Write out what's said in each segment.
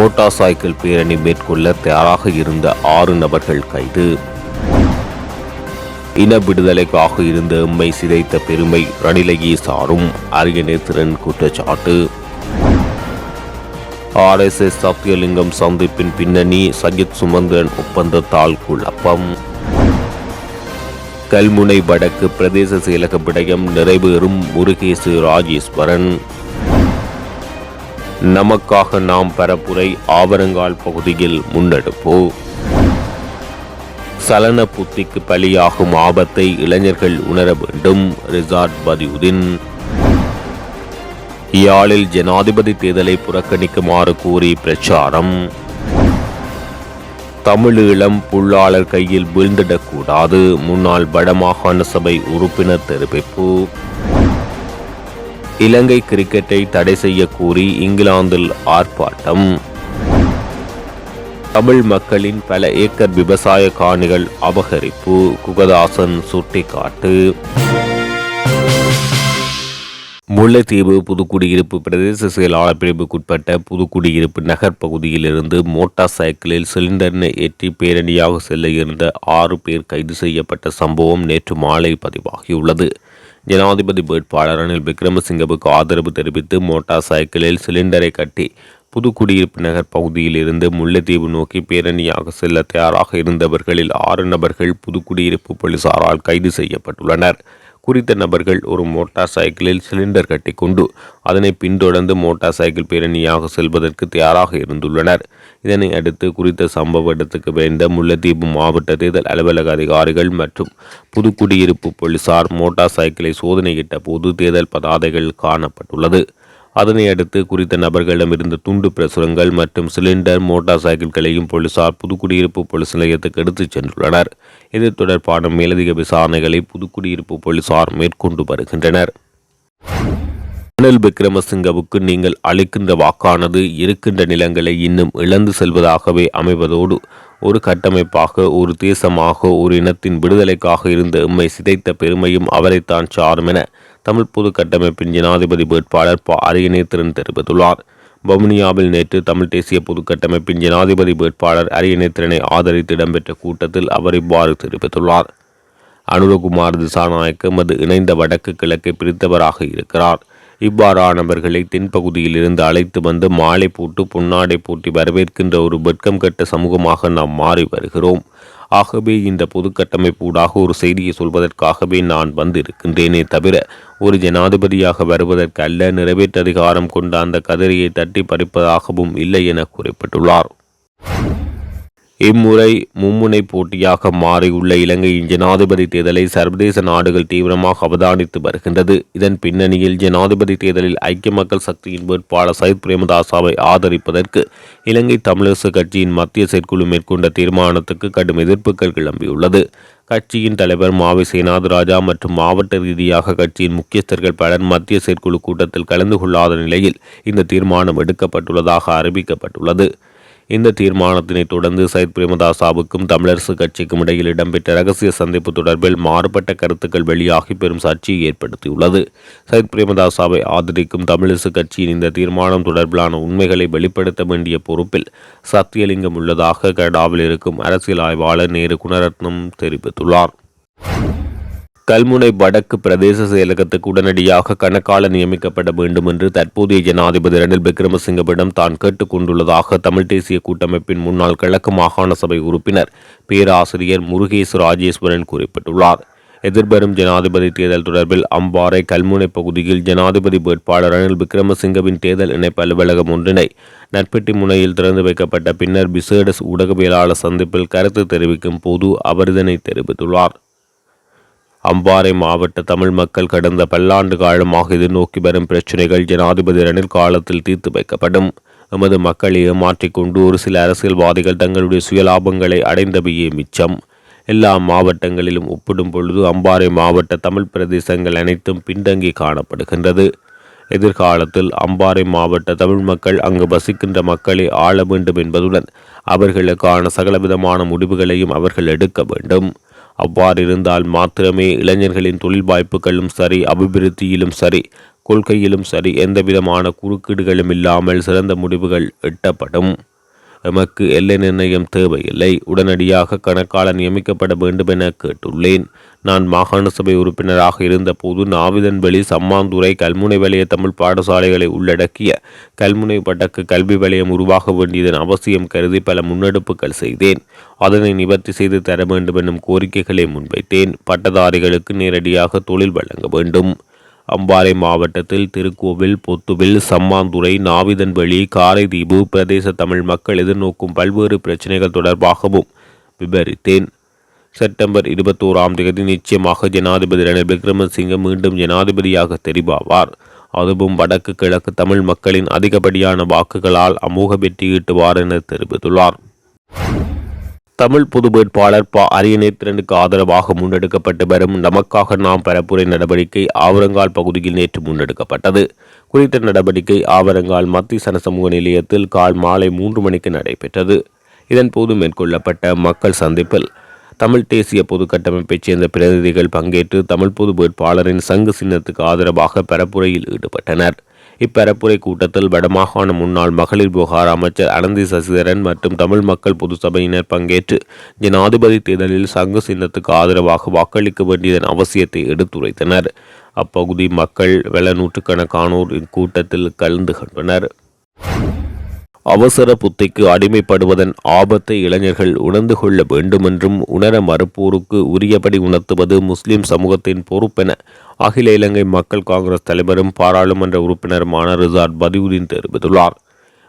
Motor cycle பேரணி மேற்கொள்ள தயாராக இருந்த ஆறு நபர்கள் கைது. இன விடுதலைக்காக இருந்த எம்மை சிதைத்த பெருமை ரணிலையே சாரும் அரியநேத்திரன் குற்றச்சாட்டு. ஆர்எஸ்எஸ் சத்தியலிங்கம் சந்திப்பின் பின்னணி சஜித் சுமந்திரன் ஒப்பந்தத்தால் குழப்பம். கல்முனை வடக்கு பிரதேச செயலக விடயம் நிறைவேறும் முருகேசு ராஜேஸ்வரன். நமக்காக நாம் பரப்புரை ஆவரங்கால் பகுதியில் முன்னெடுப்பு. சலன புத்திக்கு பலியாகும் ஆபத்தை இளைஞர்கள் உணர வேண்டும் ரிசார்ட் பதியுதீன். யாழில் ஜனாதிபதி தேர்தலை புறக்கணிக்குமாறு கூறி பிரச்சாரம். தமிழீழம் புல்லாளர் கையில் வீழ்ந்திடக்கூடாது முன்னாள் வடமாகாண சபை உறுப்பினர் தெரிவிப்பு. இலங்கை கிரிக்கெட்டை தடை செய்ய கூறி இங்கிலாந்தில் ஆர்ப்பாட்டம். தமிழ் மக்களின் பல ஏக்கர் விவசாய காணிகள் அபகரிப்பு குகதாசன் சுட்டிக்காட்டு. முல்லைத்தீவு புதுக்குடியிருப்பு பிரதேச செயலாளர் பிரிவுக்குட்பட்ட புதுக்குடியிருப்பு நகர் பகுதியிலிருந்து மோட்டார் சைக்கிளில் சிலிண்டரினை ஏற்றி பேரணியாக செல்ல இருந்த ஆறு பேர் கைது செய்யப்பட்ட சம்பவம் நேற்று மாலை பதிவாகியுள்ளது. ஜனாதிபதி வேட்பாளர் ரணில் விக்ரமசிங்கவுக்கு ஆதரவு தெரிவித்து மோட்டார் சைக்கிளில் சிலிண்டரை கட்டி புதுக்குடியிருப்பு நகர் பகுதியில் இருந்து முல்லைத்தீவு நோக்கி பேரணியாக செல்ல தயாராக இருந்தவர்களில் ஆறு நபர்கள் புதுக்குடியிருப்பு போலீசாரால் கைது செய்யப்பட்டுள்ளனர். குறித்த நபர்கள் ஒரு மோட்டார் சைக்கிளில் சிலிண்டர் கட்டிக்கொண்டு அதனை பின்தொடர்ந்து மோட்டார் சைக்கிள் பேரணியாக செல்வதற்கு தயாராக இருந்துள்ளனர். இதனை அடுத்து குறித்த சம்பவ இடத்துக்கு விரைந்த முல்லைத்தீவு மாவட்ட தேர்தல் அலுவலக அதிகாரிகள் மற்றும் புதுக்குடியிருப்பு போலீசார் மோட்டார் சைக்கிளை சோதனையிட்ட போது தேர்தல் பதாதைகள் காணப்பட்டுள்ளது. அதனை அடுத்து குறித்த நபர்களிடமிருந்து துண்டு பிரசுரங்கள் மற்றும் சிலிண்டர் மோட்டார் சைக்கிள்களையும் போலீசார் புதுக்குடியிருப்பு போலீஸ் நிலையத்துக்கு எடுத்துச் சென்றுள்ளனர். இது தொடர்பான மேலதிக விசாரணைகளை புதுக்குடியிருப்பு போலீசார் மேற்கொண்டு வருகின்றனர். ரணில் விக்ரமசிங்கவுக்கு நீங்கள் அளிக்கின்ற வாக்கானது இருக்கின்ற நிலங்களை இன்னும் இழந்து செல்வதாகவே அமைவதோடு ஒரு கட்டமைப்பாக ஒரு தேசமாக ஒரு இனத்தின் விடுதலைக்காக இருந்த உம்மை சிதைத்த பெருமையும் அவரைத்தான் சாரும் என தமிழ் பொது கட்டமைப்பின் ஜனாதிபதி வேட்பாளர் ப. அரியநேத்திரன் தெரிவித்துள்ளார். வவுனியாவில் நேற்று தமிழ் தேசிய பொது கட்டமைப்பின் ஜனாதிபதி வேட்பாளர் அரியநேத்திரனை ஆதரித்து இடம்பெற்ற கூட்டத்தில் அவர் இவ்வாறு தெரிவித்துள்ளார். அனுரகுமார் திசாநாயக்கம் அது இணைந்த வடக்கு கிழக்கை பிரித்தவராக இருக்கிறார். இவ்வாறானவர்களை தென்பகுதியில் இருந்து அழைத்து வந்து மாலை போட்டு பொன்னாடை போட்டி வரவேற்கின்ற ஒரு வெட்கம் கட்ட சமூகமாக நாம் மாறி வருகிறோம். ஆகவே இந்த பொது கட்டமைப்பூடாக ஒரு செய்தியை சொல்வதற்காகவே நான் வந்திருக்கின்றேனே தவிர ஒரு ஜனாதிபதியாக வருவதற்கு அல்ல நிறைவேற்ற அதிகாரம் கொண்ட அந்த கதிரையை தட்டி பறிப்பதாகவும் இல்லை என குறிப்பிட்டுள்ளார். இம்முறை மும்முனை போட்டியாக மாறியுள்ள இலங்கையின் ஜனாதிபதி தேர்தலை சர்வதேச நாடுகள் தீவிரமாக அவதானித்து வருகின்றது. இதன் பின்னணியில் ஜனாதிபதி தேர்தலில் ஐக்கிய மக்கள் சக்தியின் வேட்பாளர் சயித் பிரேமதாசாவை ஆதரிப்பதற்கு இலங்கை தமிழரசு கட்சியின் மத்திய செயற்குழு மேற்கொண்ட தீர்மானத்துக்கு கடும் எதிர்ப்புகள் கிளம்பியுள்ளது. கட்சியின் தலைவர் மாவை சேனாதராஜா மற்றும் மாவட்ட ரீதியாக கட்சியின் முக்கியஸ்தர்கள் பலர் மத்திய செயற்குழு கூட்டத்தில் கலந்து கொள்ளாத நிலையில் இந்த தீர்மானம் எடுக்கப்பட்டுள்ளதாக அறிவிக்கப்பட்டுள்ளது. இந்த தீர்மானத்தினை தொடர்ந்து சயித் பிரேமதாசாவுக்கும் தமிழரசு கட்சிக்கும் இடையில் இடம்பெற்ற ரகசிய சந்திப்பு தொடர்பில் மாறுபட்ட கருத்துக்கள் வெளியாகி பெரும் சர்ச்சையை ஏற்படுத்தியுள்ளது. சயித் பிரேமதாசாவை ஆதரிக்கும் தமிழரசு கட்சியின் இந்த தீர்மானம் தொடர்பிலான உண்மைகளை வெளிப்படுத்த வேண்டிய பொறுப்பில் சத்தியலிங்கம் உள்ளதாக கனடாவில் இருக்கும் அரசியல் ஆய்வாளர் நேரு குணரத்னம் தெரிவித்துள்ளார். கல்முனை வடக்கு பிரதேச செயலகத்துக்கு உடனடியாக கணக்காளர் நியமிக்கப்பட வேண்டும் என்று தற்போதைய ஜனாதிபதி ரணில் விக்ரமசிங்கவிடம் தான் கேட்டுக் கொண்டுள்ளதாக தமிழ் தேசிய கூட்டமைப்பின் முன்னாள் கிழக்கு மாகாண சபை உறுப்பினர் பேராசிரியர் முருகேசு ராஜேஸ்வரன் குறிப்பிட்டுள்ளார். எதிர்வரும் ஜனாதிபதி தேர்தல் தொடர்பில் அம்பாறை கல்முனை பகுதியில் ஜனாதிபதி வேட்பாளர் ரணில் விக்ரமசிங்கவின் தேர்தல் இணைப்பு அலுவலகம் ஒன்றினை நட்பெட்டி முனையில் திறந்து வைக்கப்பட்ட பின்னர் விசேட ஊடகவியலாளர் சந்திப்பில் கருத்து தெரிவிக்கும் போது அவர் இதனை தெரிவித்துள்ளார். அம்பாறை மாவட்ட தமிழ் மக்கள் கடந்த பல்லாண்டு காலமாக எதிர்நோக்கி வரும் பிரச்சினைகள் ஜனாதிபதி ரணில் காலத்தில் தீர்த்து வைக்கப்படும். எமது மக்களை ஏமாற்றிக்கொண்டு ஒரு சில அரசியல்வாதிகள் தங்களுடைய சுயலாபங்களை அடைந்தவையே மிச்சம். எல்லா மாவட்டங்களிலும் ஒப்பிடும் பொழுது அம்பாறை மாவட்ட தமிழ் பிரதேசங்கள் அனைத்தும் பின்தங்கி காணப்படுகின்றது. எதிர்காலத்தில் அம்பாறை மாவட்ட தமிழ் மக்கள் அங்கு வசிக்கின்ற மக்களை ஆள வேண்டும் என்பதுடன் அவர்களுக்கான சகலவிதமான முடிவுகளையும் அவர்கள் எடுக்க வேண்டும். அவ்வாறு இருந்தால் மாத்திரமே இளைஞர்களின் தொழில் வாய்ப்புகளும் சரி அபிவிருத்தியிலும் சரி கொள்கையிலும் சரி எந்தவிதமான குறுக்கீடுகளும் இல்லாமல் சிறந்த முடிவுகள் எட்டப்படும். எமக்கு எல்லை நிர்ணயம் தேவையில்லை. உடனடியாக கணக்காளர் நியமிக்கப்பட வேண்டும் என கேட்டுள்ளேன். நான் மாகாண சபை உறுப்பினராக இருந்தபோது நாவிதன்வெளி சம்மாந்துறை கல்முனை வலய தமிழ் பாடசாலைகளை உள்ளடக்கிய கல்முனை வடக்கு கல்வி வலயம் உருவாக வேண்டியதன் அவசியம் கருதி பல முன்னெடுப்புகள் செய்தேன். அதனை நிவர்த்தி செய்து தர வேண்டும் எனும் கோரிக்கைகளை முன்வைத்தேன். பட்டதாரிகளுக்கு நேரடியாக தொழில் வழங்க வேண்டும். அம்பாறை மாவட்டத்தில் திருக்கோவில் பொத்துவில் சம்மாந்துறை நாவிதன்வெளி காரைதீவு பிரதேச தமிழ் மக்கள் எதிர்நோக்கும் பல்வேறு பிரச்சனைகள் தொடர்பாகவும் விவரித்தேன். செப்டம்பர் இருபத்தோராம் தேதி நிச்சயமாக ஜனாதிபதி ரணில் விக்ரமசிங்க மீண்டும் ஜனாதிபதியாக தெரிவாவார். அதுவும் வடக்கு கிழக்கு தமிழ் மக்களின் அதிகப்படியான வாக்குகளால் அமோக வெற்றியீட்டுவார் என தெரிவித்துள்ளார். தமிழ் பொது வேட்பாளர் ப. அரியநேத்திரனுக்கு ஆதரவாக முன்னெடுக்கப்பட்டு வரும் நமக்காக நாம் பரப்புரை நடவடிக்கை ஆவரங்கால் பகுதியில் நேற்று முன்னெடுக்கப்பட்டது. குறித்த நடவடிக்கை ஆவரங்கால் மத்திய சனசமூக நிலையத்தில் கால் மாலை மூன்று மணிக்கு நடைபெற்றது. இதன்போது மேற்கொள்ளப்பட்ட மக்கள் சந்திப்பில் தமிழ் தேசிய பொது கட்டமைப்பைச் சேர்ந்த பிரதிநிதிகள் பங்கேற்று தமிழ் பொது வேட்பாளரின் சங்கு சின்னத்துக்கு ஆதரவாக பரப்புரையில் ஈடுபட்டனர். இப்பரப்புரை கூட்டத்தில் வடமாகாண முன்னாள் மகளிர் விவகார அமைச்சர் அனந்தி சசிதரன் மற்றும் தமிழ் மக்கள் பொது சபையினர் பங்கேற்று ஜனாதிபதி தேர்தலில் சங்கு சின்னத்துக்கு ஆதரவாக வாக்களிக்க வேண்டியதன் அவசியத்தை எடுத்துரைத்தனர். அப்பகுதி மக்கள் வெள்ள நூற்றுக்கணக்கானோர் இக்கூட்டத்தில் கலந்து கொண்டனர். அவசர புத்திக்கு அடிமைப்படுவதன் ஆபத்தை இளைஞர்கள் உணர்ந்து கொள்ள வேண்டுமென்றும் உணர மறுப்போருக்கு உரியபடி உணர்த்துவது முஸ்லிம் சமூகத்தின் பொறுப்பென அகில இலங்கை மக்கள் காங்கிரஸ் தலைவரும் பாராளுமன்ற உறுப்பினருமான ரிசார்ட் பதிவுதீன் தெரிவித்துள்ளார்.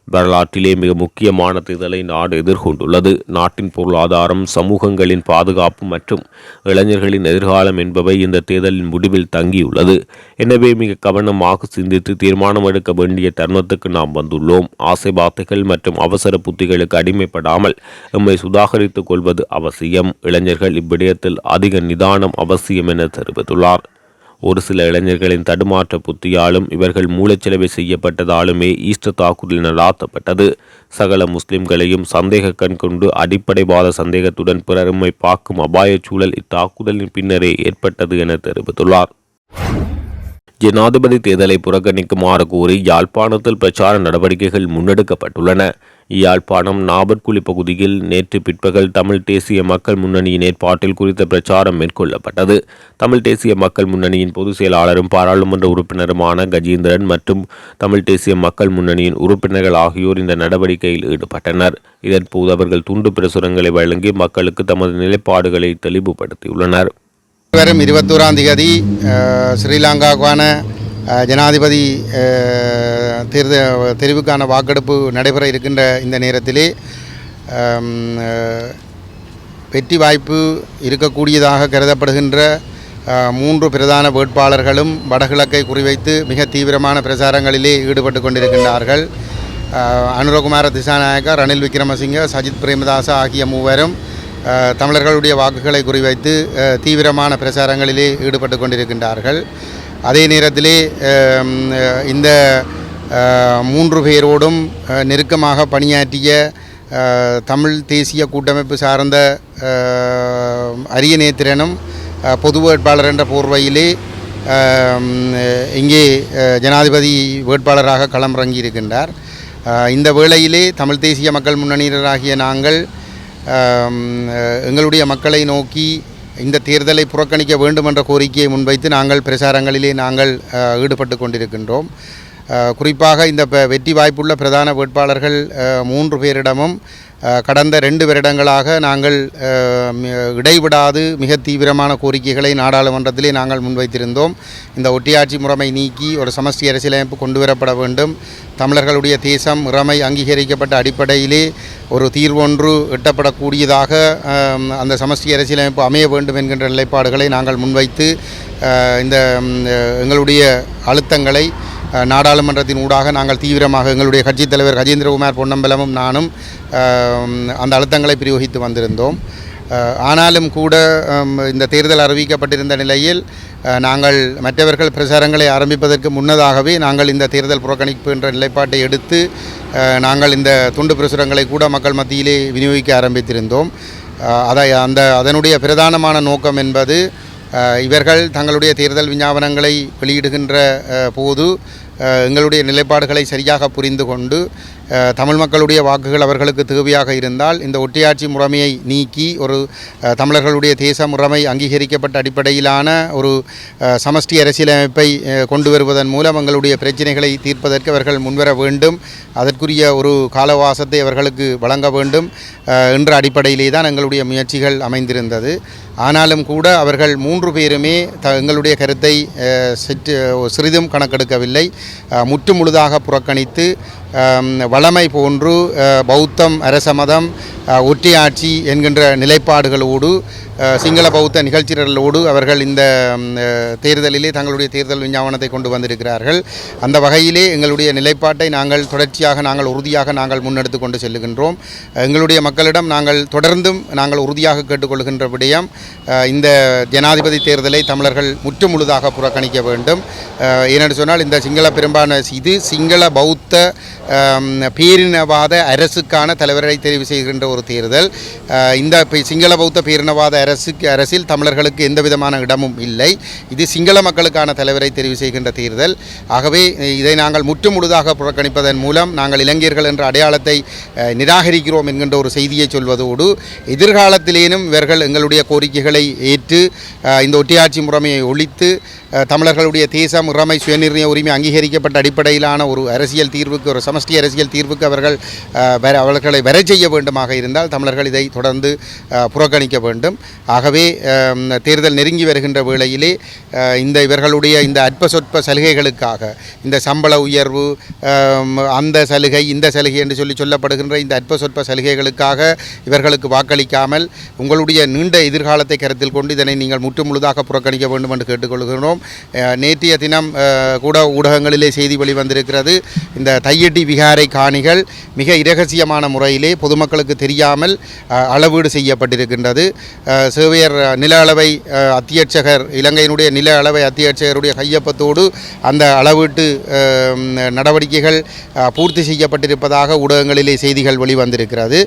வரலாற்றிலே மிக முக்கியமான தேர்தலை நாடு எதிர்கொண்டுள்ளது. நாட்டின் பொருளாதாரம் சமூகங்களின் பாதுகாப்பு மற்றும் இளைஞர்களின் எதிர்காலம் என்பவை இந்த தேர்தலின் முடிவில் தங்கியுள்ளது. எனவே மிக கவனமாக சிந்தித்து தீர்மானம் எடுக்க வேண்டிய தருணத்துக்கு நாம் வந்துள்ளோம். ஆசை வார்த்தைகள் மற்றும் அவசர புத்திகளுக்கு அடிமைப்படாமல் எம்மை சுதாகரித்துக் கொள்வது அவசியம். இளைஞர்கள் இவ்விடயத்தில் அதிக நிதானம் அவசியம் என தெரிவித்துள்ளார். ஒரு சில இளைஞர்களின் தடுமாற்ற புத்தியாலும் இவர்கள் மூளைச்சலவை செய்யப்பட்டதாலுமே ஈஸ்டர் தாக்குதல் நடாத்தப்பட்டது. சகல முஸ்லிம்களையும் சந்தேக கண் கொண்டு அடிப்படைவாத சந்தேகத்துடன் பிறருமை பார்க்கும் அபாயச் சூழல் இத்தாக்குதலின் பின்னரே ஏற்பட்டது என தெரிவித்துள்ளார். ஜனாதிபதி தேர்தலை புறக்கணிக்குமாறு கூறி யாழ்ப்பாணத்தில் பிரச்சார நடவடிக்கைகள் முன்னெடுக்கப்பட்டுள்ளன. யாழ்ப்பாணம் நாபர்குழி பகுதியில் நேற்று பிற்பகல் தமிழ் தேசிய மக்கள் முன்னணியின் ஏற்பாட்டில் குறித்த பிரச்சாரம் மேற்கொள்ளப்பட்டது. தமிழ் தேசிய மக்கள் முன்னணியின் பொதுச் செயலாளரும் பாராளுமன்ற உறுப்பினருமான கஜேந்திரன் மற்றும் தமிழ் தேசிய மக்கள் முன்னணியின் உறுப்பினர்கள் ஆகியோர் இந்த நடவடிக்கையில் ஈடுபட்டனர். இதன்போது அவர்கள் துண்டு பிரசுரங்களை வழங்கி மக்களுக்கு தமது நிலைப்பாடுகளை தெளிவுபடுத்தியுள்ளனர். வரும் இருபத்தோராம் தேதி ஸ்ரீலங்காவுக்கான ஜனாதிபதி தேர்த தெரிவுக்கான வாக்கெடுப்பு நடைபெற இருக்கின்ற இந்த நேரத்திலே வெற்றி வாய்ப்பு இருக்கக்கூடியதாக கருதப்படுகின்ற மூன்று பிரதான வேட்பாளர்களும் வடகிழக்கை குறிவைத்து மிக தீவிரமான பிரச்சாரங்களிலே ஈடுபட்டு கொண்டிருக்கின்றார்கள். அனுரகுமார திசாநாயக்கா ரணில் விக்ரமசிங்க சஜித் பிரேமதாசா ஆகிய மூவரும் தமிழர்களுடைய வாக்குகளை குறிவைத்து தீவிரமான பிரச்சாரங்களிலே ஈடுபட்டு கொண்டிருக்கின்றார்கள். அதே நேரத்திலே இந்த மூன்று பேரோடும் நெருக்கமாக பணியாற்றிய தமிழ் தேசிய கூட்டமைப்பு சார்ந்த அரிய நேத்திரனும் பொது வேட்பாளர் என்ற போர்வையிலே இங்கே ஜனாதிபதி வேட்பாளராக களமிறங்கி இருக்கின்றார் இந்த வேளையிலே தமிழ் தேசிய மக்கள் முன்னணியினராகிய நாங்கள் எங்களுடைய மக்களை நோக்கி இந்த தேர்தலை புறக்கணிக்க வேண்டும் என்ற கோரிக்கையை முன்வைத்து நாங்கள் பிரச்சாரங்களிலே நாங்கள் ஈடுபட்டு கொண்டிருக்கின்றோம். குறிப்பாக இந்த வெற்றி வாய்ப்புள்ள பிரதான வேட்பாளர்கள் மூன்று பேரிடமும் கடந்த ரெண்டு வருடங்களாக நாங்கள் இடைவிடாது மிக தீவிரமான கோரிக்கைகளை நாடாளுமன்றத்திலே நாங்கள் முன்வைத்திருந்தோம். இந்த ஒட்டியாட்சி முறைமை நீக்கி ஒரு சமஷ்டி அரசியலமைப்பு கொண்டு வரப்பட வேண்டும். தமிழர்களுடைய தேசம் இறமை அங்கீகரிக்கப்பட்ட அடிப்படையிலே ஒரு தீர்வொன்று எட்டப்படக்கூடியதாக அந்த சமஷ்டி அரசியலமைப்பு அமைய வேண்டும் என்கின்ற நிலைப்பாடுகளை நாங்கள் முன்வைத்து இந்த எங்களுடைய அழுத்தங்களை நாடாளுமன்றத்தின் ஊடாக நாங்கள் தீவிரமாக எங்களுடைய கட்சித் தலைவர் கஜேந்திரகுமார் பொன்னம்பலமும் நானும் அந்த அழுத்தங்களை பிரயோகித்து வந்திருந்தோம். ஆனாலும் கூட இந்த தேர்தல் அறிவிக்கப்பட்டிருந்த நிலையில் நாங்கள் மற்றவர்கள் பிரச்சாரங்களை ஆரம்பிப்பதற்கு முன்னதாகவே நாங்கள் இந்த தேர்தல் புறக்கணிப்பு என்ற நிலைப்பாட்டை எடுத்து நாங்கள் இந்த துண்டு பிரசுரங்களை கூட மக்கள் மத்தியிலே விநியோகிக்க ஆரம்பித்திருந்தோம். அதை அந்த அதனுடைய பிரதானமான நோக்கம் என்பது இவர்கள் தங்களுடைய தேர்தல் விஞ்ஞாபனங்களை வெளியிடுகின்ற போது எங்களுடைய நிலைப்பாடுகளை சரியாக புரிந்து கொண்டு தமிழ் மக்களுடைய வாக்குகள் அவர்களுக்கு தேவையாக இருந்தால் இந்த ஒட்டியாட்சி முறைமையை நீக்கி ஒரு தமிழர்களுடைய தேச முறைமை அங்கீகரிக்கப்பட்ட அடிப்படையிலான ஒரு சமஷ்டி அரசியலமைப்பை கொண்டு வருவதன் மூலம் எங்களுடைய பிரச்சனைகளை தீர்ப்பதற்கு அவர்கள் முன்வர வேண்டும். அதற்குரிய ஒரு காலவாசத்தை அவர்களுக்கு வழங்க வேண்டும். என்ற அடிப்படையிலே தான் எங்களுடைய முயற்சிகள் அமைந்திருந்தது. ஆனாலும் கூட அவர்கள் மூன்று பேருமே த எங்களுடைய கருத்தை சற்று சிறிதும் கணக்கெடுக்கவில்லை. முற்று முழுதாக புறக்கணித்து வளமை போன்று பௌத்தம் அரச மதம் என்கின்ற நிலைப்பாடுகளோடு சிங்கள பௌத்த நிகழ்ச்சிகளோடு அவர்கள் இந்த தேர்தலிலே தங்களுடைய தேர்தல் விஞ்ஞாபனத்தை கொண்டு வந்திருக்கிறார்கள். அந்த வகையிலே எங்களுடைய நிலைப்பாட்டை நாங்கள் தொடர்ச்சியாக நாங்கள் உறுதியாக நாங்கள் முன்னெடுத்து கொண்டு செல்லுகின்றோம். எங்களுடைய மக்களிடம் நாங்கள் தொடர்ந்தும் நாங்கள் உறுதியாக கேட்டுக்கொள்கின்ற விடயம் இந்த ஜனாதிபதி தேர்தலை தமிழர்கள் முற்று முழுதாக புறக்கணிக்க வேண்டும். ஏனென்று சொன்னால் இந்த சிங்கள பெரும்பான இது சிங்கள பௌத்த பேரினவாத அரசுக்கான தலைவரை தெரிவு செய்கின்ற ஒரு தேர்தல். இந்த சிங்கள பௌத்த பேரினவாத அரசுக்கு அரசில் தமிழர்களுக்கு எந்த விதமான இடமும் இல்லை. இது சிங்கள மக்களுக்கான தலைவரை தெரிவு செய்கின்ற தேர்தல். ஆகவே இதை நாங்கள் முற்று முழுதாக புறக்கணிப்பதன் மூலம் நாங்கள் இளைஞர்கள் என்ற அடையாளத்தை நிராகரிக்கிறோம் என்கின்ற ஒரு செய்தியை சொல்வதோடு எதிர்காலத்திலேனும் இவர்கள் எங்களுடைய கோரிக்கைகளை ஏற்று இந்த ஒட்டியாட்சி முறைமையை ஒழித்து தமிழர்களுடைய தேசம் உறமை சுயநிர்ணய உரிமை அங்கீகரிக்கப்பட்ட அடிப்படையிலான ஒரு அரசியல் தீர்வுக்கு ஒரு சமஷ்டி அரசியல் தீர்வுக்கு அவர்கள் வர அவர்களை வர செய்ய வேண்டுமாக இருந்தால் தமிழர்கள் இதை தொடர்ந்து புறக்கணிக்க வேண்டும். ஆகவே தேர்தல் நெருங்கி வருகின்ற வேளையிலே இந்த இவர்களுடைய இந்த அற்ப சொற்ப சலுகைகளுக்காக இந்த சம்பள உயர்வு அந்த சலுகை இந்த சலுகை என்று சொல்லி சொல்லப்படுகின்ற இந்த அற்ப சொற்ப சலுகைகளுக்காக இவர்களுக்கு வாக்களிக்காமல் உங்களுடைய நீண்ட எதிர்காலத்தை கருத்தில் கொண்டு இதனை நீங்கள் முற்று முழுதாக புறக்கணிக்க வேண்டும் என்று கேட்டுக்கொள்கிறோம். நேற்றைய தினம் கூட ஊடகங்களிலே செய்தி வெளிவந்திருக்கிறது. இந்த தையட்டி விகாரை காணிகள் மிக இரகசியமான முறையிலே பொதுமக்களுக்கு தெரியாமல் அளவீடு செய்யப்பட்டிருக்கின்றது. சேவையர் நில அளவை அத்தியட்சகர் இலங்கையினுடைய நில அளவை அத்தியட்சகருடைய கையொப்பத்தோடு அந்த அளவீட்டு நடவடிக்கைகள் பூர்த்தி செய்யப்பட்டிருப்பதாக ஊடகங்களிலே செய்திகள் வெளிவந்திருக்கிறது.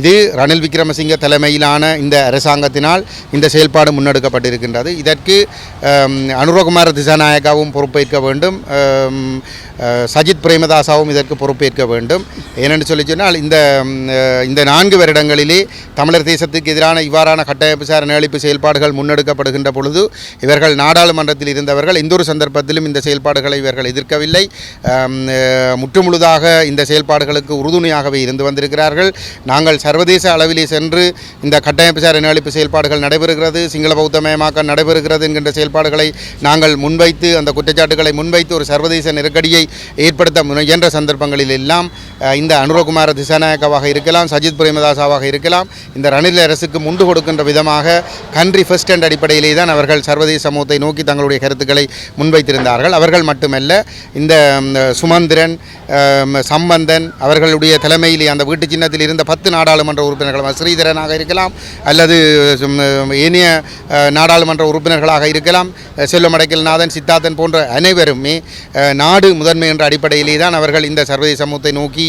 இது ரணில் விக்ரமசிங்க தலைமையிலான இந்த அரசாங்கத்தினால் இந்த செயல்பாடு முன்னெடுக்கப்பட்டிருக்கின்றது. இதற்கு அனுரோ அனுரகுமார திசாநாயக்காவும் பொறுப்பேற்க வேண்டும். சஜித் பிரேமதாசாவும் இதற்கு பொறுப்பேற்க வேண்டும். ஏனென்று சொல்லி சொன்னால் இந்த இந்த நான்கு வருடங்களிலே தமிழர் தேசத்துக்கு எதிரான இவ்வாறான கட்டமைப்பு சார் நேளிப்பு செயல்பாடுகள் முன்னெடுக்கப்படுகின்ற பொழுது இவர்கள் நாடாளுமன்றத்தில் இருந்தவர்கள் எந்த ஒரு சந்தர்ப்பத்திலும் இந்த செயல்பாடுகளை இவர்கள் எதிர்க்கவில்லை. முற்றுமுழுதாக இந்த செயல்பாடுகளுக்கு உறுதுணையாகவே இருந்து வந்திருக்கிறார்கள். நாங்கள் சர்வதேச அளவிலே சென்று இந்த கட்டமைப்பு சார் நேளிப்பு செயல்பாடுகள் நடைபெறுகிறது சிங்கள பௌத்தமயமாக்கம் நடைபெறுகிறது என்கின்ற செயல்பாடுகளை நாங்கள் முன்வைத்து அந்த குற்றச்சாட்டுகளை முன்வைத்து ஒரு சர்வதேச நெருக்கடியை ஏற்படுத்த முயன்ற சந்தர்ப்பங்களில் எல்லாம் இந்த அனுரகுமார திசாநாயக்காவாக இருக்கலாம் சஜித் பிரேமதாசாவாக இருக்கலாம் இந்த ரணில் அரசுக்கு முண்டு கொடுக்கின்ற விதமாக கண்ட்ரி ஃபர்ஸ்ட் அண்ட் அடிப்படையிலே தான் அவர்கள் சர்வதேச சமூகத்தை நோக்கி தங்களுடைய கருத்துக்களை முன்வைத்திருந்தார்கள். அவர்கள் மட்டுமல்ல இந்த சுமந்திரன் சம்பந்தன் அவர்களுடைய தலைமையிலே அந்த வீட்டு சின்னத்தில் இருந்த பத்து நாடாளுமன்ற உறுப்பினர்கள் ஸ்ரீதரனாக இருக்கலாம் அல்லது சும், ஏனைய நாடாளுமன்ற உறுப்பினர்களாக இருக்கலாம் அஹ், செல்வம் அடைக்கல்நாதன் சித்தார்த்தன் போன்ற அனைவருமே நாடு முதன்மை என்ற அடிப்படையிலே தான் அவர்கள் இந்த சர்வதேச சமூகத்தை நோக்கி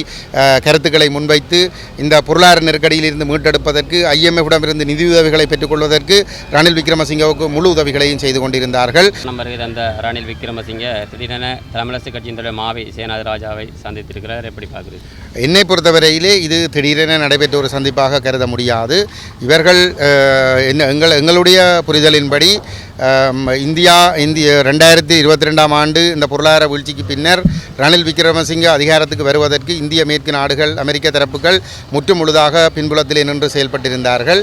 கருத்துக்களை முன்வைத்து இந்த பொருளாதார நெருக்கடியில் இருந்து மீட்டெடுப்பதற்கு ஐஎம்எஃபிடமிருந்து நிதியுதவிகளை பெற்றுக்கொள்வதற்கு ரணில் விக்ரமசிங்கவுக்கு முழு உதவிகளையும் செய்து கொண்டிருந்தார்கள். நம்பருக்கு தந்த ரணில் விக்ரமசிங்க திடீரென தமிழரசு கட்சியின் தலைவர் மாவி சேனாதி ராஜாவை சந்தித்திருக்கிறார். எப்படி பார்க்குறீங்க என்னை பொறுத்தவரையிலே இது திடீரென நடைபெற்ற ஒரு சந்திப்பாக கருத முடியாது. இவர்கள் எங்கள் எங்களுடைய புரிதலின்படி இந்தியா இந்திய ரெண்டாயிரத்தி இருபத்தி ரெண்டாம் ஆண்டு இந்த பொருளாதார வீழ்ச்சிக்கு பின்னர் ரணில் விக்ரமசிங்க அதிகாரத்துக்கு வருவதற்கு இந்திய மேற்கு நாடுகள் அமெரிக்க தரப்புகள் முற்று முழுதாக பின்புலத்திலே நின்று செயல்பட்டிருந்தார்கள்.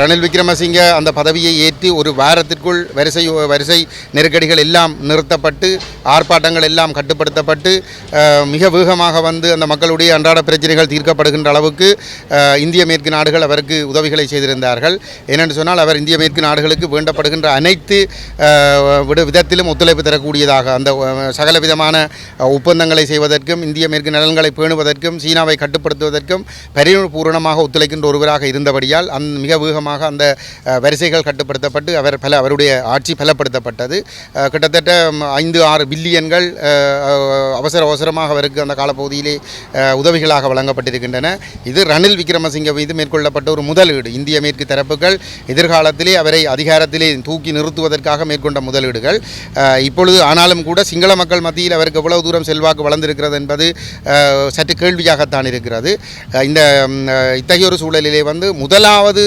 ரணில் விக்ரமசிங்க அந்த பதவியை ஏற்று ஒரு வாரத்திற்குள் வரிசை வரிசை நெருக்கடிகள் எல்லாம் நிறுத்தப்பட்டு ஆர்ப்பாட்டங்கள் எல்லாம் கட்டுப்படுத்தப்பட்டு மிக வேகமாக வந்து அந்த மக்களுடைய அன்றாட பிரச்சனைகள் தீர்க்கப்படுகின்ற அளவுக்கு இந்திய மேற்கு நாடுகள் அவருக்கு உதவிகளை செய்திருந்தார்கள். ஏனென்று சொன்னால் அவர் இந்திய மேற்கு நாடுகளுக்கு வேண்டப்படுகின்ற அனைத்து விதத்திலும் ஒத்துழைப்பு தரக்கூடியதாக அந்த சகல விதமான ஒப்பந்தங்களை செய்வதற்கும் இந்திய மேற்கு நலன்களை பேணுவதற்கும் சீனாவை கட்டுப்படுத்துவதற்கும் பரிபூரணமாக ஒத்துழைக்கின்ற ஒருவராக இருந்தபடியால் அந் மிக வேகமாக அந்த வரிசைகள் கட்டுப்படுத்தப்பட்டு அவர் பல அவருடைய ஆட்சி பலப்படுத்தப்பட்டது. கிட்டத்தட்ட ஐந்து ஆறு பில்லியன்கள் அவசர அவசரமாக அவருக்கு அந்த காலப்பகுதியிலே உதவிகளாக வழங்கப்பட்டிருக்கின்றன. இது ரணில் விக்ரமசிங்க மீது மேற்கொள்ளப்பட்ட ஒரு முதலீடு. இந்திய மேற்கு தரப்புகள் எதிர்காலத்திலே அவரை அதிகாரத்திலே தூக்கி நிறுத்துவதற்காக மேற்கொண்ட முதலீடுகள். இப்பொழுது ஆனாலும் கூட சிங்கள மக்கள் மத்தியில் அவருக்கு எவ்வளவு தூரம் செல்வாக்கு வளர்ந்திருக்கிறது என்பது சற்று கேள்வியாகத்தான் இருக்கிறது. இந்த இத்தகைய ஒரு சூழலிலே வந்து முதலாவது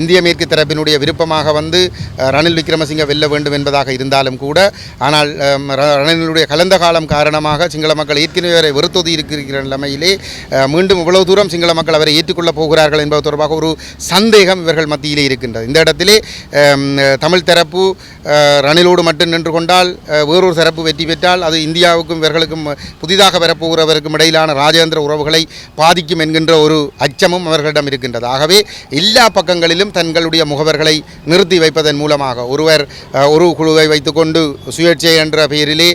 இந்திய மேற்கு தரப்பினுடைய விருப்பமாக வந்து ரணில் விக்ரமசிங்க வெல்ல வேண்டும் என்பதாக இருந்தாலும் கூட ஆனால் ரணிலுடைய கலந்த காலம் காரணமாக சிங்கள மக்கள் ஏற்கனவே அவரை வெறுத்தொதி இருக்கிற நிலைமையிலே மீண்டும் இவ்வளவு தூரம் சிங்கள மக்கள் அவரை ஏற்றுக்கொள்ளப் போகிறார்கள் என்பது தொடர்பாக ஒரு சந்தேகம் இவர்கள் மத்தியிலே இருக்கின்றது. இந்த இடத்திலே தமிழ் தரப்பு ரணிலோடு மட்டும் நின்று கொண்டால் வேறொரு சிறப்பு வெற்றி பெற்றால் அது இந்தியாவுக்கும் இவர்களுக்கும் புதிதாக வரப்போகிறவருக்கும் இடையிலான ராஜேந்திர உறவுகளை பாதிக்கும் என்கின்ற ஒரு அச்சமும் அவர்களிடம் இருக்கின்றது. ஆகவே எல்லா பக்கங்களிலும் தங்களுடைய முகவர்களை நிறுத்தி வைப்பதன் மூலமாக ஒருவர் ஒரு குழுவை வைத்துக்கொண்டு சுயேட்சை என்ற பெயரிலே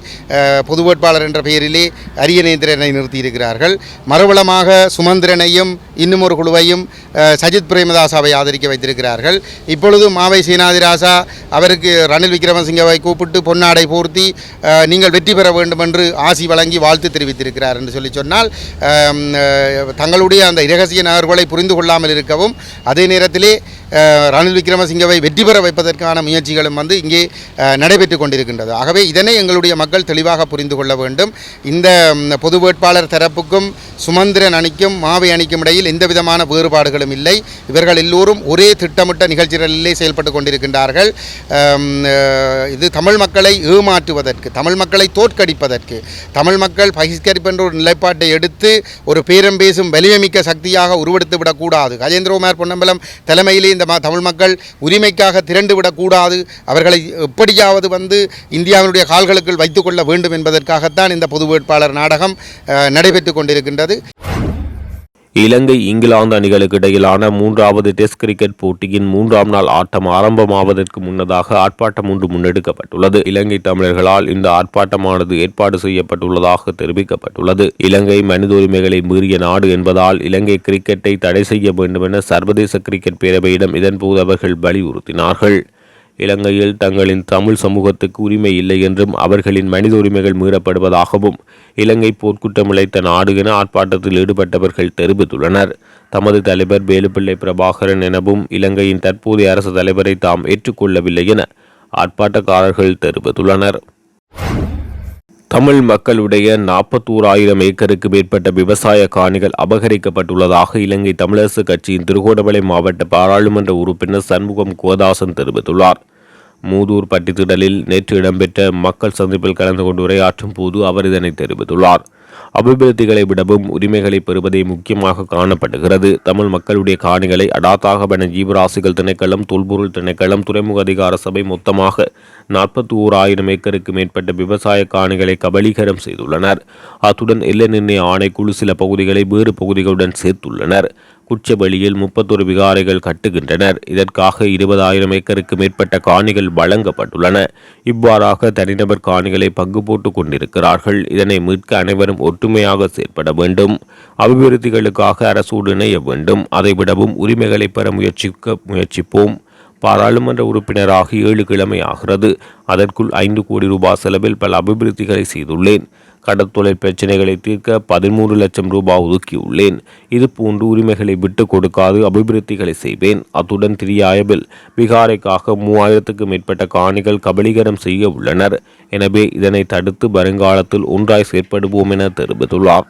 பொது வேட்பாளர் என்ற பெயரிலே அரியநேந்திரனை நிறுத்தியிருக்கிறார்கள். மறுபலமாக சுமந்திரனையும் இன்னும் ஒரு குழுவையும் சஜித் பிரேமதாசாவை ஆதரிக்க வைத்திருக்கிறார்கள். இப்பொழுது மாவை சீனாதிராசா அவருக்கு ரணில் விக்ரமசிங்கவை கூப்பிட்டு பொன்னாடை போர்த்தி நீங்கள் வெற்றி பெற வேண்டும் என்று ஆசி வழங்கி வாழ்த்து தெரிவித்திருக்கிறார் என்று சொல்லி சொன்னால் தங்களுடைய அந்த இரகசிய நகர்வுகளை புரிந்து கொள்ளாமல் இருக்கவும் அதே நேரத்திலே ரணில் விக்ரமசிங்கவை வெற்றி பெற வைப்பதற்கான முயற்சிகளும் வந்து இங்கே நடைபெற்று கொண்டிருக்கின்றது. ஆகவே இதனை எங்களுடைய மக்கள் தெளிவாக புரிந்து கொள்ள வேண்டும். இந்த பொது வேட்பாளர் தரப்புக்கும் சுமந்திரன் அணிக்கும் மாவை அணிக்கும் இடையில் எந்த விதமான வேறுபாடுகளும் இல்லை. இவர்கள் எல்லோரும் ஒரே திட்டமிட்ட நிகழ்ச்சிகளிலே செயல்பட்டு கொண்டிருக்கின்றார்கள். இது தமிழ் மக்களை ஏமாற்றுவதற்கு தமிழ் மக்களை தோற்கடிப்பதற்கு தமிழ் மக்கள் பகிஷ்கரிப்பென்ற ஒரு நிலைப்பாட்டை எடுத்து ஒரு பேரம் பேசும் வலிமைமிக்க சக்தியாக உருவெடுத்து விடக்கூடாது கஜேந்திரகுமார் பொன்னம்பலம் தலைமையிலே இந்த தமிழ் மக்கள் உரிமைக்காக திரண்டு விடக்கூடாது. அவர்களை எப்படியாவது வந்து இந்தியாவினுடைய கால்களுக்குள் வைத்துக்கொள்ள வேண்டும் என்பதற்காகத்தான் இந்த பொது வேட்பாளர் நாடகம் அஹ், நடைபெற்று கொண்டிருக்கின்றது. இலங்கை இங்கிலாந்து அணிகளுக்கு இடையிலான மூன்றாவது டெஸ்ட் கிரிக்கெட் போட்டியின் மூன்றாம் நாள் ஆட்டம் ஆரம்பமாவதற்கு முன்னதாக ஆர்ப்பாட்டம் ஒன்று முன்னெடுக்கப்பட்டுள்ளது. இலங்கை தமிழர்களால் இந்த ஆர்ப்பாட்டமானது ஏற்பாடு செய்யப்பட்டுள்ளதாக தெரிவிக்கப்பட்டுள்ளது. இலங்கை மனித உரிமைகளை மீறிய நாடு என்பதால் இலங்கை கிரிக்கெட்டை தடை செய்ய வேண்டும் என சர்வதேச கிரிக்கெட் பேரவையிடம் இதன்போது அவர்கள் வலியுறுத்தினார்கள். இலங்கையில் தங்களின் தமிழ் சமூகத்துக்கு உரிமை இல்லை என்றும் அவர்களின் மனித உரிமைகள் மீறப்படுவதாகவும் இலங்கை போர்க்குற்றம் இழைத்த நாடு என ஆர்ப்பாட்டத்தில் ஈடுபட்டவர்கள் தெரிவித்துள்ளனர். தமது தலைவர் வேலுப்பிள்ளை பிரபாகரன் எனவும் இலங்கையின் தற்போதைய அரசு தலைவரை தாம் ஏற்றுக்கொள்ளவில்லை என ஆர்ப்பாட்டக்காரர்கள் தெரிவித்துள்ளனர். தமிழ் மக்களுடைய நாற்பத்தோராயிரம் ஏக்கருக்கு மேற்பட்ட விவசாய காணிகள் அபகரிக்கப்பட்டுள்ளதாக இலங்கை தமிழரசு கட்சியின் திருகோணமலை மாவட்ட பாராளுமன்ற உறுப்பினர் சண்முகம் கோதாசன் தெரிவித்துள்ளார். மூதூர் பட்டித்திடலில் நேற்று இடம்பெற்ற மக்கள் சந்திப்பில் கலந்து கொண்டு உரையாற்றும் போது அவர் இதனை தெரிவித்துள்ளார். அபிவிருத்திகளை விடவும் உரிமைகளை பெறுவதே முக்கியமாக காணப்படுகிறது. தமிழ் மக்களுடைய காணிகளை அடாத்தாகவன ஜீவராசிகள் திணைக்களம் தொல்பொருள் திணைக்களம் துறைமுக அதிகார சபை மொத்தமாக நாற்பத்தி ஓராயிரம் ஏக்கருக்கு மேற்பட்ட விவசாய காணிகளை கபலீகரம் செய்துள்ளனர். அத்துடன் எல்லை நிர்ணய ஆணைக்குழு சில பகுதிகளை வேறு பகுதிகளுடன் சேர்த்துள்ளனர். குச்சபலியில் முப்பத்தொரு விகாரைகள் கட்டுகின்றனர். இதற்காக இருபதாயிரம் ஏக்கருக்கு மேற்பட்ட காணிகள் வழங்கப்பட்டுள்ளன. இவ்வாறாக தனிநபர் காணிகளை பங்கு போட்டுக் கொண்டிருக்கிறார்கள். இதனை மீட்க அனைவரும் ஒற்றுமையாக செயற்பட வேண்டும். அபிவிருத்திகளுக்காக அரசோடு இணைய வேண்டும். அதைவிடவும் உரிமைகளை பெற முயற்சிக்க முயற்சிப்போம். பாராளுமன்ற உறுப்பினராகி ஏழு கிழமை ஆகிறது அதற்குள் ஐந்து கோடி ரூபாய் செலவில் பல அபிவிருத்திகளை செய்துள்ளேன். கடற்தொலை பிரச்சனைகளை தீர்க்க பதிமூன்று லட்சம் ரூபாய் ஒதுக்கியுள்ளேன். இது போன்று உரிமைகளை விட்டு கொடுக்காது அபிவிருத்திகளை செய்வேன். அத்துடன் திரியாயவில் பீகாரைக்காக மூவாயிரத்துக்கு மேற்பட்ட காணிகள் கபலீகரம் செய்ய உள்ளனர். எனவே இதனை தடுத்து வருங்காலத்தில் ஒன்றாய் செயற்படுவோம் என தெரிவித்துள்ளார்.